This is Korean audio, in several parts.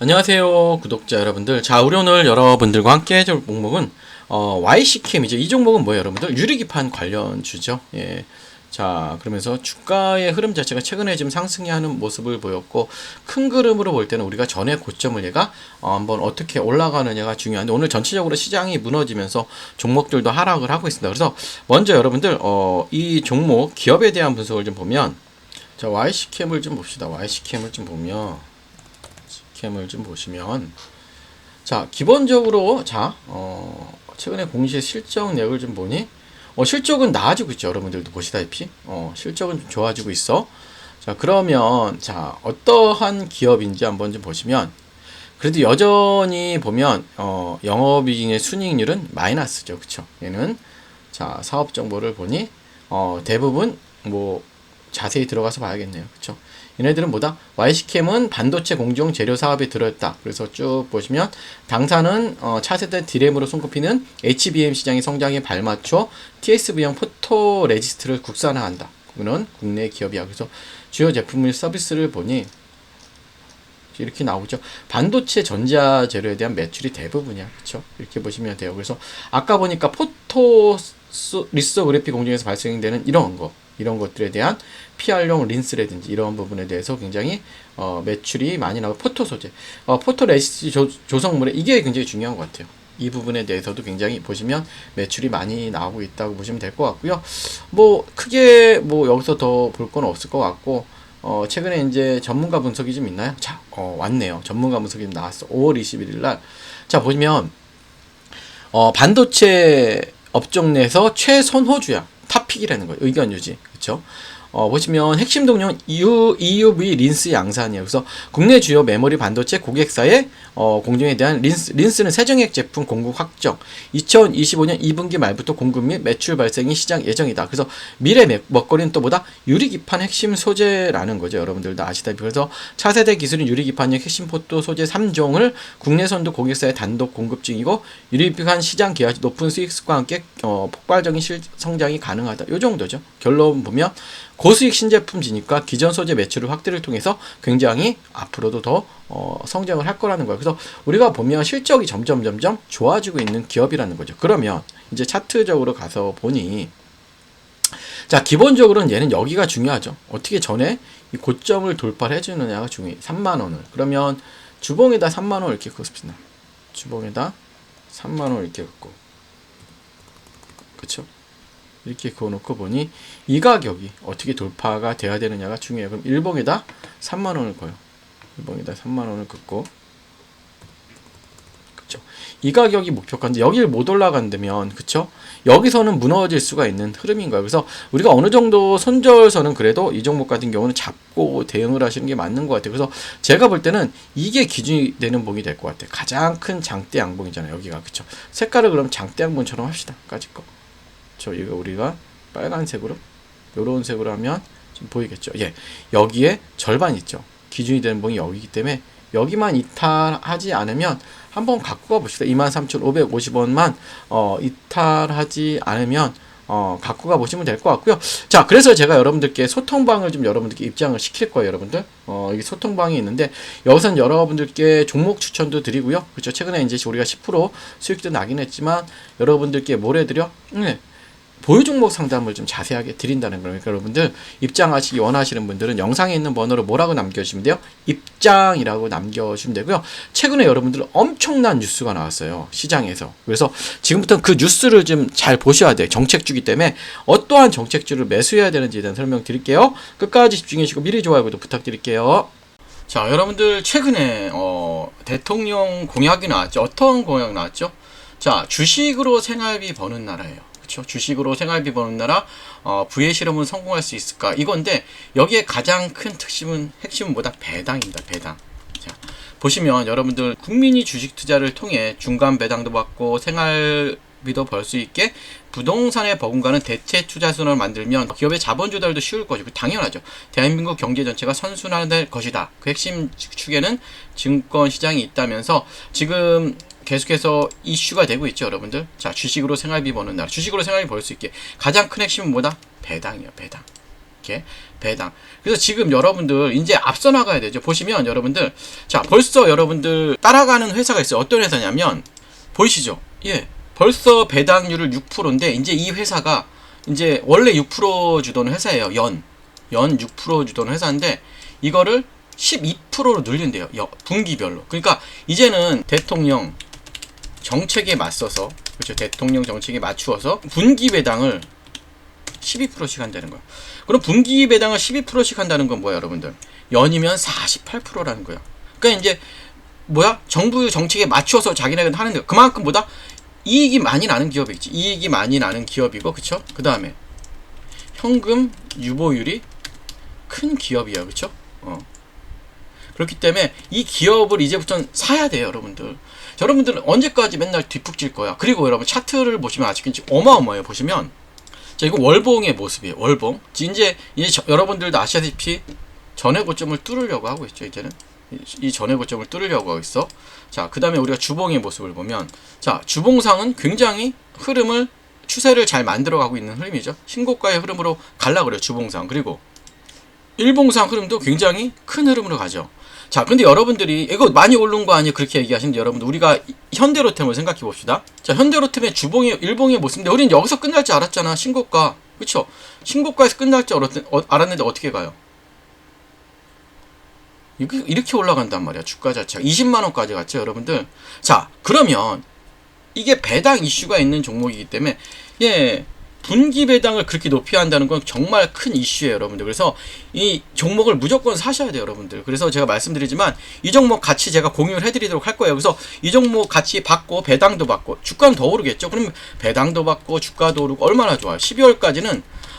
안녕하세요 구독자 여러분들. 자 우리 오늘 여러분들과 함께 해줄 목목은 어, YC캠 이제 이 종목은 뭐예요 여러분들? 유리기판 관련 주죠. 예. 자 그러면서 주가의 흐름 자체가 최근에 지금 상승이 하는 모습을 보였고 큰 그림으로 볼 때는 우리가 전에 고점을 얘가 어, 한번 어떻게 올라가느냐가 중요한데 오늘 전체적으로 시장이 무너지면서 종목들도 하락을 하고 있습니다. 그래서 먼저 여러분들 어, 이 종목 기업에 대한 분석을 좀 보면 자 YC캠을 좀 봅시다. YC캠을 좀 보면 캠을 좀 보시면 자 기본적으로 자 어, 최근에 공시의 실적 내역을 좀 보니 어, 실적은 나아지고 있죠. 여러분들도 보시다시피. 어, 실적은 좀 좋아지고 있어. 자 그러면 자 어떠한 기업인지 한번 좀 보시면 그래도 여전히 보면 어, 영업이익의 순이익률은 마이너스죠. 그쵸? 얘는 자 사업 정보를 보니 어, 대부분 뭐 자세히 들어가서 봐야겠네요. 그쵸 얘네들은 뭐다? YC캠은 반도체 공정 재료 사업에 들어있다. 그래서 쭉 보시면 당사는 어, 차세대 디램으로 손꼽히는 HBM 시장의 성장에 발맞춰 TSV형 포토 레지스트를 국산화한다. 그는 국내 기업이야. 그래서 주요 제품 및 서비스를 보니 이렇게 나오죠. 반도체 전자 재료에 대한 매출이 대부분이야. 그렇죠? 이렇게 보시면 돼요. 그래서 아까 보니까 포토 리소그래피 공정에서 발생되는 이런 거 이런 것들에 대한 PR용 린스라든지 이런 부분에 대해서 굉장히 어, 매출이 많이 나고 포토 소재, 어, 포토 레시스 조, 성물에 이게 굉장히 중요한 것 같아요. 이 부분에 대해서도 굉장히 보시면 매출이 많이 나오고 있다고 보시면 될 것 같고요. 뭐 크게 뭐 여기서 더 볼 건 없을 것 같고 어, 최근에 이제 전문가 분석이 좀 있나요? 자, 어, 왔네요. 전문가 분석이 나왔어. 5월 21일 날. 자, 보시면 어, 반도체 업종 내에서 최선호주야. 탑픽이라는 거예요. 의견 유지. 그렇죠? 어, 보시면 핵심 동력 EU, EUV 린스 양산이에요. 그래서 국내 주요 메모리 반도체 고객사의 어, 공정에 대한 린스, 린스는 세정액 제품 공급 확정. 2025년 2분기 말부터 공급 및 매출 발생이 시작 예정이다. 그래서 미래 먹거리는 또 보다 유리기판 핵심 소재라는 거죠. 여러분들도 아시다시피. 그래서 차세대 기술인 유리기판용 핵심 포토 소재 3종을 국내 선도 고객사에 단독 공급 중이고 유리기판 시장 기하 높은 수익과 함께 어, 폭발적인 실, 성장이 가능하다. 요 정도죠. 결론 보면 고수익 신제품지니까 기존 소재 매출을 확대를 통해서 굉장히 앞으로도 더 어, 성장을 할 거라는 거예요. 그래서 우리가 보면 실적이 점점 점점 좋아지고 있는 기업이라는 거죠. 그러면 이제 차트적으로 가서 보니 자 기본적으로는 얘는 여기가 중요하죠. 어떻게 전에 이 고점을 돌파를 해주느냐가 중요해. 3만 원을 그러면 주봉에다 3만 원 이렇게 긋습니다. 주봉에다 3만 원 이렇게 긋고 그쵸? 이렇게 그어놓고 보니 이 가격이 어떻게 돌파가 돼야 되느냐가 중요해요. 그럼 일봉에다 3만 원을 거요. 일봉에다 3만 원을 긋고 그쵸? 이 가격이 목표가인데 여기를 못 올라간다면 그쵸? 여기서는 무너질 수가 있는 흐름인 거예요. 그래서 우리가 어느 정도 손절선은 그래도 이 종목 같은 경우는 잡고 대응을 하시는 게 맞는 것 같아요. 그래서 제가 볼 때는 이게 기준이 되는 봉이 될 것 같아요. 가장 큰 장대 양봉이잖아요. 여기가 그쵸? 색깔을 그럼 장대 양봉처럼 합시다. 까짓 거. 저 이거 우리가 빨간색으로 요런 색으로 하면 좀 보이겠죠. 예. 여기에 절반 있죠. 기준이 되는 봉이 여기기 때문에 여기만 이탈하지 않으면 한번 갖고 가 봅시다. 23,550원만 어, 이탈하지 않으면 어, 갖고 가 보시면 될 것 같고요. 자, 그래서 제가 여러분들께 소통방을 좀 여러분들께 입장을 시킬 거예요, 여러분들. 어, 이게 소통방이 있는데, 여기서는 여러분들께 종목 추천도 드리고요. 그렇죠. 최근에 이제 우리가 10% 수익도 나긴 했지만, 여러분들께 뭘 해드려? 네. 보유 종목 상담을 좀 자세하게 드린다는 거니까 여러분들 입장하시기 원하시는 분들은 영상에 있는 번호로 뭐라고 남겨주시면 돼요? 입장이라고 남겨주시면 되고요. 최근에 여러분들 엄청난 뉴스가 나왔어요. 시장에서. 그래서 지금부터 그 뉴스를 좀 잘 보셔야 돼요. 정책주기 때문에 어떠한 정책주를 매수해야 되는지에 대한 설명 드릴게요. 끝까지 집중해 주시고 미리 좋아요도 부탁드릴게요. 자, 여러분들 최근에 어, 대통령 공약이 나왔죠. 어떤 공약 나왔죠? 자, 주식으로 생활비 버는 나라예요. 그렇죠? 주식으로 생활비 버는 나라 어, 부의 실험은 성공할 수 있을까? 이건데 여기에 가장 큰 특심은 핵심은 뭐다? 배당입니다. 배당. 자, 보시면 여러분들 국민이 주식 투자를 통해 중간 배당도 받고 생활 비도 벌 수 있게 부동산에 버금가는 대체 투자선을 만들면 기업의 자본 조달도 쉬울 것이고 당연하죠. 대한민국 경제 전체가 선순환될 것이다. 그 핵심 축에는 증권 시장이 있다면서 지금 계속해서 이슈가 되고 있죠, 여러분들. 자, 주식으로 생활비 버는 나라. 주식으로 생활비 벌 수 있게 가장 큰 핵심은 뭐다? 배당이요, 배당. 이렇게 배당. 그래서 지금 여러분들 이제 앞서 나가야 되죠. 보시면 여러분들 자 벌써 여러분들 따라가는 회사가 있어요. 어떤 회사냐면 보이시죠? 예. 벌써 배당률을 6%인데 이제 이 회사가 이제 원래 6% 주던 회사예요. 연. 연 6% 주던 회사인데 이거를 12%로 늘린대요. 여- 분기별로. 그러니까 이제는 대통령 정책에 맞서서 그렇죠. 대통령 정책에 맞추어서 분기 배당을 12%씩 한다는 거예요. 그럼 분기 배당을 12%씩 한다는 건 뭐야, 여러분들? 연이면 48%라는 거예요. 그러니까 이제 뭐야? 정부 정책에 맞추어서 자기네가 하는 거. 그만큼 보다 이익이 많이 나는 기업이 있지. 이익이 많이 나는 기업이고, 그쵸? 그 다음에 현금 유보율이 큰 기업이야, 그쵸? 어. 그렇기 때문에 이 기업을 이제부터는 사야 돼요, 여러분들. 자, 여러분들은 언제까지 맨날 뒷북질 거야? 그리고 여러분 차트를 보시면 아직 어마어마해요. 보시면 자, 이거 월봉의 모습이에요. 월봉. 이제 이제 저- 여러분들도 아시다시피 전의 고점을 뚫으려고 하고 있죠. 이제는 이- 이 전의 고점을 뚫으려고 하고 있어. 자, 그 다음에 우리가 주봉의 모습을 보면 자, 주봉상은 굉장히 흐름을 추세를 잘 만들어 가고 있는 흐름이죠. 신고가의 흐름으로 갈라 그래요. 주봉상. 그리고 일봉상 흐름도 굉장히 큰 흐름으로 가죠. 자, 근데 여러분들이 이거 많이 오른 거 아니에요? 그렇게 얘기하시는데 여러분들 우리가 이- 현대로템을 생각해 봅시다. 자, 현대로템의 주봉의 일봉의 모습인데 우리는 여기서 끝날 줄 알았잖아. 신고가. 그렇죠? 신고가에서 끝날 줄 알았, 어, 알았는데 어떻게 가요? 이렇게 올라간단 말이야. 주가 자체가 20만 원까지 갔죠, 여러분들. 자, 그러면 이게 배당 이슈가 있는 종목이기 때문에 예. 분기 배당을 그렇게 높이 한다는 건 정말 큰 이슈예요, 여러분들. 그래서 이 종목을 무조건 사셔야 돼요, 여러분들. 그래서 제가 말씀드리지만 이 종목 같이 제가 공유를 해드리도록 할 거예요. 그래서 이 종목 같이 받고 배당도 받고 주가는 더 오르겠죠. 그럼 배당도 받고 주가도 오르고 얼마나 좋아요. 12월까지는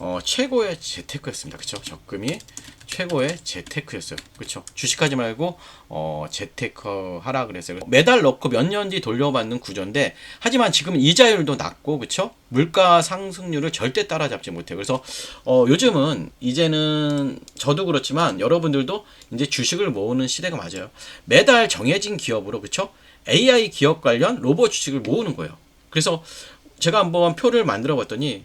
어, 최고의 재테크였습니다. 그쵸? 적금이 최고의 재테크였어요. 그쵸? 주식하지 말고 어, 재테크 하라 그랬어요. 매달 넣고 몇 년 뒤 돌려받는 구조인데 하지만 지금 이자율도 낮고 그쵸? 물가 상승률을 절대 따라잡지 못해요. 그래서 어, 요즘은 이제는 저도 그렇지만 여러분들도 이제 주식을 모으는 시대가 맞아요. 매달 정해진 기업으로 그쵸? AI 기업 관련 로봇 주식을 모으는 거예요. 그래서 제가 한번 표를 만들어 봤더니